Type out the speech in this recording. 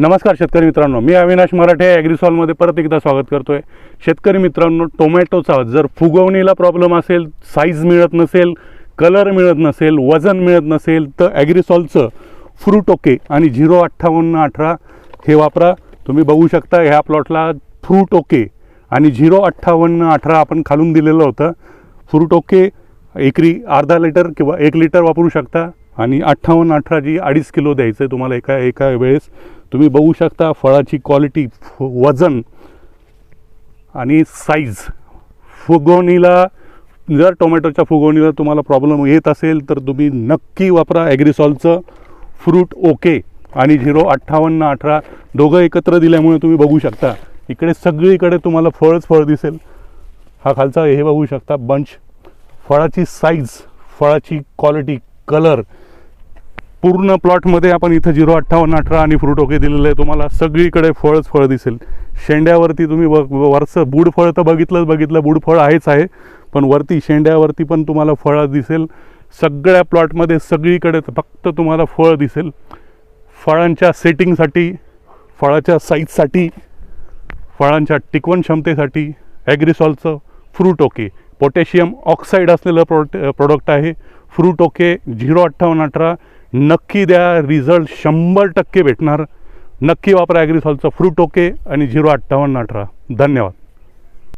नमस्कार शेतकरी मित्रांनो मी अविनाश मराठे ॲग्रिसॉलमध्ये परत एकदा स्वागत करतो आहे शेतकरी मित्रांनो टोमॅटोचा जर फुगवणीला प्रॉब्लेम असेल साईज मिळत नसेल कलर मिळत नसेल वजन मिळत नसेल तर ॲग्रिसॉलचं फ्रूट ओके आणि झिरो अठ्ठावन्न अठरा हे वापरा. तुम्ही बघू शकता ह्या प्लॉटला फ्रूट ओके आणि झिरो अठ्ठावन्न अठरा आपण खालून दिलेलं होतं. फ्रूट ओके एकरी अर्धा लिटर किंवा एक लिटर वापरू शकता आणि अठ्ठावन्न अठरा जी अडीच किलो द्यायचं आहे तुम्हाला एका एका वेळेस. तुम्ही बघू शकता फळाची क्वालिटी वजन आणि साईज फुगवणीला जर टोमॅटोच्या फुगवणीला तुम्हाला प्रॉब्लेम येत असेल तर तुम्ही नक्की वापरा ॲग्रिसॉलचं फ्रूट ओके आणि झिरो अठ्ठावन्न अठरा दोघं एकत्र दिल्यामुळे तुम्ही बघू शकता. इकडे सगळीकडे तुम्हाला फळच फळ दिसेल. हा खालचा हे बघू शकता बंच फळाची साईज फळाची क्वालिटी कलर पूर्ण प्लॉटमध्ये आपण इथं झिरो अठ्ठावन्न अठरा आणि फ्रूट ओके दिलेलं आहे तुम्हाला सगळीकडे फळच फळ दिसेल. शेंड्यावरती तुम्ही व वरचं बूड फळ तर बघितलंच बघितलं बुडफळ आहेच आहे. पण वरती शेंड्यावरती पण तुम्हाला फळं दिसेल. सगळ्या प्लॉटमध्ये सगळीकडे फक्त तुम्हाला फळ दिसेल. फळांच्या सेटिंगसाठी फळाच्या साईजसाठी फळांच्या टिकवण क्षमतेसाठी ॲग्रिसॉलचं फ्रूट ओके पोटॅशियम ऑक्साईड असलेलं प्रोट प्रोडक्ट आहे. फ्रूट ओके झिरो अठ्ठावन्न अठरा नक्की द्या रिझल्ट शंभर टक्के भेटणार. नक्की वापरा ॲग्रिसॉलचं फ्रूट ओके आणि झिरो अठ्ठावन्न अठरा. धन्यवाद.